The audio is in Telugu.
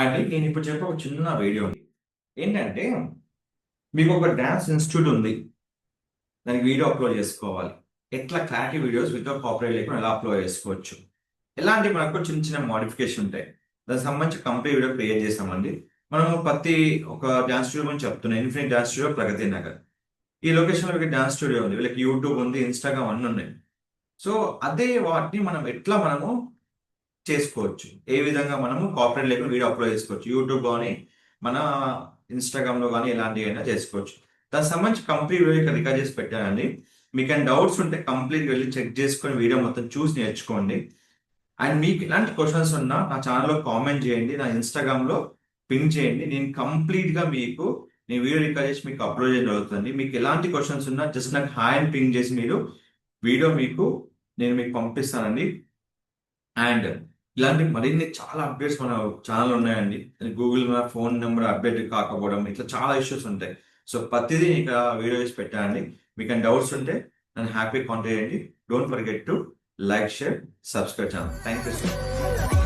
అండి నేను ఇప్పుడు చెప్పే ఒక చిన్న వీడియో ఉంది. ఏంటంటే మీకు ఒక డ్యాన్స్ ఇన్స్టిట్యూట్ ఉంది. దానికి వీడియో అప్లోడ్ చేసుకోవాలి. ఎట్లా క్లారిటీ వీడియోస్ వితౌట్ కాపరేట్ లేకుండా ఎలా అప్లోడ్ చేసుకోవచ్చు? ఎలాంటి మనకు చిన్న చిన్న మోడిఫికేషన్ ఉంటాయి. దానికి సంబంధించి కంపెనీ వీడియో క్రియేట్ చేస్తామండి. మనం ప్రతి ఒక డ్యాన్స్ స్టూడియో గురించి చెప్తున్నాం. Infinite dance studio Pragathi Nagar ఈ లొకేషన్లో వీళ్ళకి డ్యాన్స్ స్టూడియో ఉంది. వీళ్ళకి యూట్యూబ్ ఉంది ఇన్స్టాగ్రామ్ అన్నీ ఉన్నాయి. సో అదే వాటిని మనం ఎట్లా మనము చేసుకోవచ్చు. ఏ విధంగా మనము కాపరేట్ లేకుండా వీడియో అప్లోడ్ చేసుకోవచ్చు. యూట్యూబ్ కానీ మన ఇన్స్టాగ్రామ్లో కానీ ఎలాంటివి అయినా చేసుకోవచ్చు. దానికి సంబంధించి కంప్లీట్ వీడియో ఇక్కడ రికార్డ్ చేసి పెట్టానండి. మీకు ఏమైనా డౌట్స్ ఉంటే కంప్లీట్ వెళ్ళి చెక్ చేసుకొని వీడియో మొత్తం చూసి నేర్చుకోండి. అండ్ మీకు ఎలాంటి క్వశ్చన్స్ ఉన్నా నా ఛానల్లో కామెంట్ చేయండి. నా ఇన్స్టాగ్రామ్లో పిన్ చేయండి. నేను కంప్లీట్గా మీకు నేను వీడియో రికార్డ్ చేసి మీకు అప్లోడ్ చేయడం జరుగుతుంది. మీకు ఎలాంటి క్వశ్చన్స్ ఉన్నా జస్ట్ నాకు హాయ్ అని పింగ్ చేసి మీరు వీడియో మీకు నేను మీకు పంపిస్తానండి. అండ్ ఇలాంటి మరిన్ని చాలా అప్డేట్స్ మన ఛానల్ ఉన్నాయండి. Google map phone number update కాకపోవడం ఇట్లా చాలా ఇష్యూస్ ఉంటాయి. సో ప్రతిదీ ఇక్కడ వీడియో చేసి పెట్టానండి. మీకు డౌట్స్ ఉంటే నన్ను హ్యాపీ కాంటాక్ట్ చేయండి. Don't forget to like share subscribe channel thank you so much